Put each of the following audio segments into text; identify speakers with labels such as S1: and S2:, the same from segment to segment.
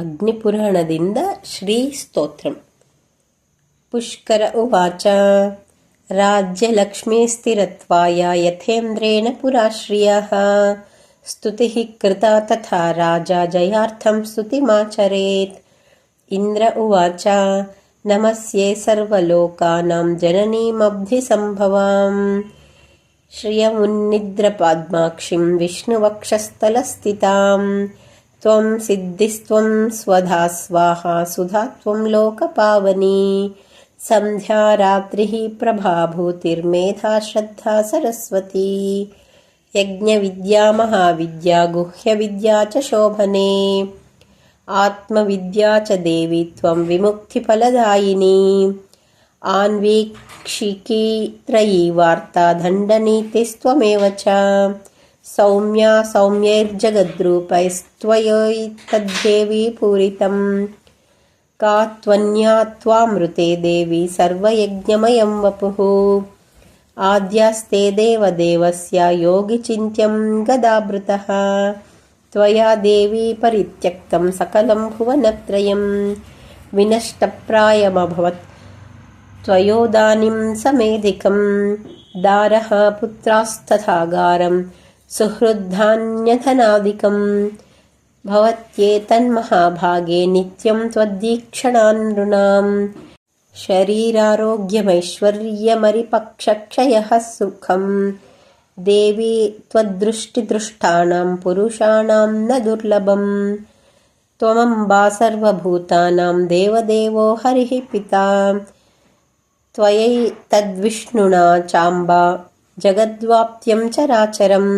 S1: अग्निपुराणदिन्द श्रीस्तोत्रम् पुष्कर उवाच राज्यलक्ष्मीस्थिरत्वाय यथेन्द्रेण पुराश्रियः स्तुतिः कृता तथा राजा जयार्थं स्तुतिमाचरेत् इन्द्र उवाच नमस्ये सर्वलोकानां जननीमब्धिसम्भवाम् श्रियमुन्निद्रपद्माक्षिं विष्णुवक्षस्थलस्थिताम् त्वं सिद्धिस्त्वं स्वधा स्वाहा सुधा त्वं लोकपावनी सन्ध्या रात्रिः प्रभाभूतिर्मेधा श्रद्धा सरस्वती यज्ञविद्या महाविद्या गुह्यविद्या च शोभने आत्मविद्या च देवी त्वं विमुक्तिफलदायिनी आन्वीक्षिकी त्रयी वार्ता दण्डनीतिस्त्वमेव च सौम्या सौम्यैर्जगद्रूपैस्त्वयैतद्देवी पूरितम् का त्वन्या त्वामृते देवी सर्वयज्ञमयं वपुः आद्यास्ते देवदेवस्य योगिचिन्त्यं गदाभृतः त्वया देवी परित्यक्तं सकलं भुवनत्रयं विनष्टप्रायमभवत् त्वयोदानीं समेधिकं दारः पुत्रास्तथागारम् सुहृद्धान्यधनादिकम् भवत्येतन्महाभागे नित्यं त्वद्दीक्षणान् नृणाम्। शरीरारोग्यमैश्वर्यमरिपक्षक्षयः सुखम्। देवी त्वद्दृष्टिदृष्टानां पुरुषाणां न दुर्लभम्। त्वमम्बा सर्वभूतानां देवदेवो हरिः पिता। त्वयैतद्विष्णुना चाम्बा जगद्वाप्त्यं चराचरम्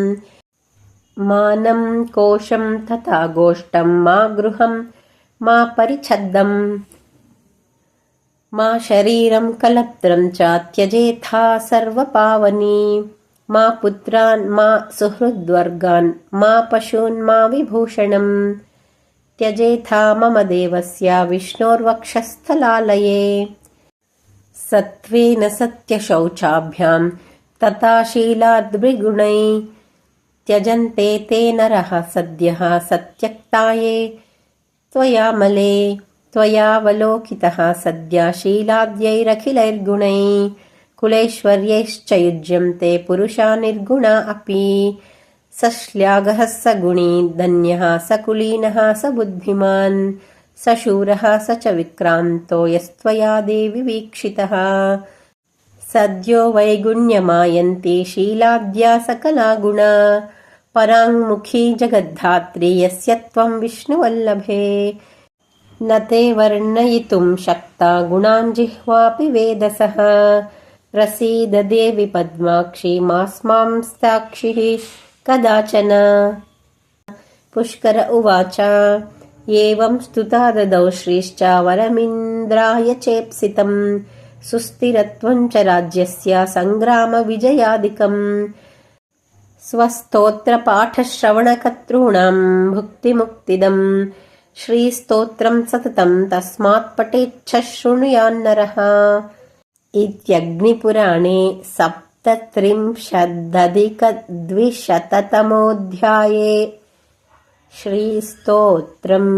S1: मानं कोशं तथा गोष्ठं मा गृहं मा परिच्छद्दम् मा शरीरं कलत्रं च त्यजेथा सर्वपावनी मा पुत्रान् मा सुहृद्वर्गान् मा पशून् मा विभूषणम् त्यजेथा मम देवस्य विष्णोर्वक्षस्थलालये सत्त्वेन सत्यशौचाभ्याम् तथा शीलाद्विगुणै त्यजन्ते ते नरः सद्यः सत्यक्ताये। त्वयामले त्वयावलोकितः सद्या शीलाद्यैरखिलैर्गुणै कुलेश्वर्यैश्च युज्यन्ते पुरुषा निर्गुणा अपि। स श्ल्याघः स गुणी धन्यः स कुलीनः स बुद्धिमान् स शूरः स च विक्रान्तो यस्त्वया देवि वीक्षितः सद्यो वैगुण्यमायन्ती शीलाद्या सकला गुणा पराङ्मुखी जगद्धात्री यस्य त्वं विष्णुवल्लभे। न ते वर्णयितुं शक्ता गुणान् जिह्वापि वेदसः। प्रसीद देवि पद्माक्षी मास्मां साक्षिः कदाचन। पुष्कर उवाच एवं स्तुता ददौ श्रीश्च वरमिन्द्राय चेप्सितम् सुस्थिरत्वं च राज्यस्य सङ्ग्रामविजयादिकम् स्वस्तोत्रपाठश्रवणकर्तॄणां भुक्तिमुक्तिदम् श्रीस्तोत्रं सततं तस्मात् पठेच्छः शृणुयान्नरः इत्यग्निपुराणे सप्तत्रिंशदधिकद्विशततमोऽध्याये श्रीस्तोत्रम्